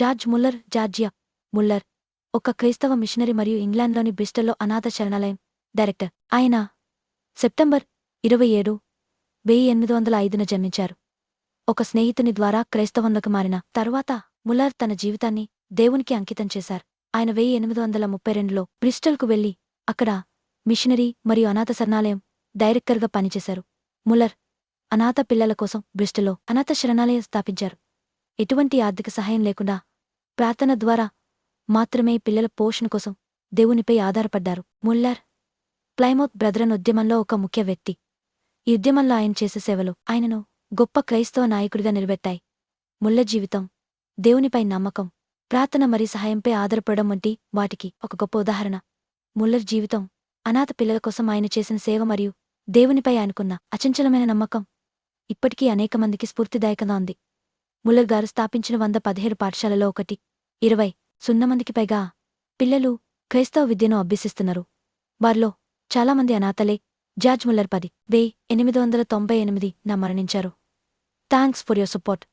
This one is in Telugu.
జార్జ్ ముల్లర్ జార్జియా ముల్లర్ ఒక క్రైస్తవ మిషనరీ మరియు ఇంగ్లాండ్లోని బ్రిస్టల్లో అనాథ శరణాలయం. డైరెక్టర్ ఆయన సెప్టెంబర్ ఇరవై ఏడు వెయ్యి ఎనిమిది వందల ఐదున జన్మించారు. ఒక స్నేహితుని ద్వారా క్రైస్తవంలోకి మారిన తరువాత ముల్లర్ తన జీవితాన్ని దేవునికి అంకితం చేశారు. ఆయన వెయ్యి ఎనిమిది వందల ముప్పై రెండులో బ్రిస్టల్కు వెళ్ళి అక్కడ మిషనరీ మరియు అనాథ శరణాలయం డైరెక్టర్గా పనిచేశారు. ముల్లర్ అనాథ పిల్లల కోసం బ్రిస్టల్లో అనాథ శరణాలయం స్థాపించారు. ఎటువంటి ఆర్థిక సహాయం లేకుండా ప్రార్థన ద్వారా మాత్రమే పిల్లల పోషణ కోసం దేవునిపై ఆధారపడ్డారు. ముల్లర్ ప్లైమౌత్ బ్రదరన్ ఉద్యమంలో ఒక ముఖ్య వ్యక్తి. ఈ ఉద్యమంలో ఆయన చేసే సేవలు ఆయనను గొప్ప క్రైస్తవ నాయకుడిగా నిలబెట్టాయి. ముల్ల జీవితం దేవునిపై నమ్మకం ప్రార్థన మరియు సహాయంపై ఆధారపడడం వంటి వాటికి ఒక గొప్ప ఉదాహరణ. ముల్లర్ జీవితం అనాథ పిల్లల కోసం ఆయన చేసిన సేవ మరియు దేవునిపై ఆయనకున్న అచంచలమైన నమ్మకం ఇప్పటికీ అనేక మందికి స్ఫూర్తిదాయకంగా ఉంది. ముల్లర్ గారు స్థాపించిన వంద పదిహేడు పాఠశాలలో ఒకటి. ఇరవై. సున్నా మందికి పైగా పిల్లలు క్రైస్తవ విద్యను అభ్యసిస్తున్నారు. వారిలో చాలామంది అనాథలే. జార్జ్ ముల్లర్ పది. వెయ్యి ఎనిమిది వందల తొంభై ఎనిమిది నా మరణించారు. Thanks for your support.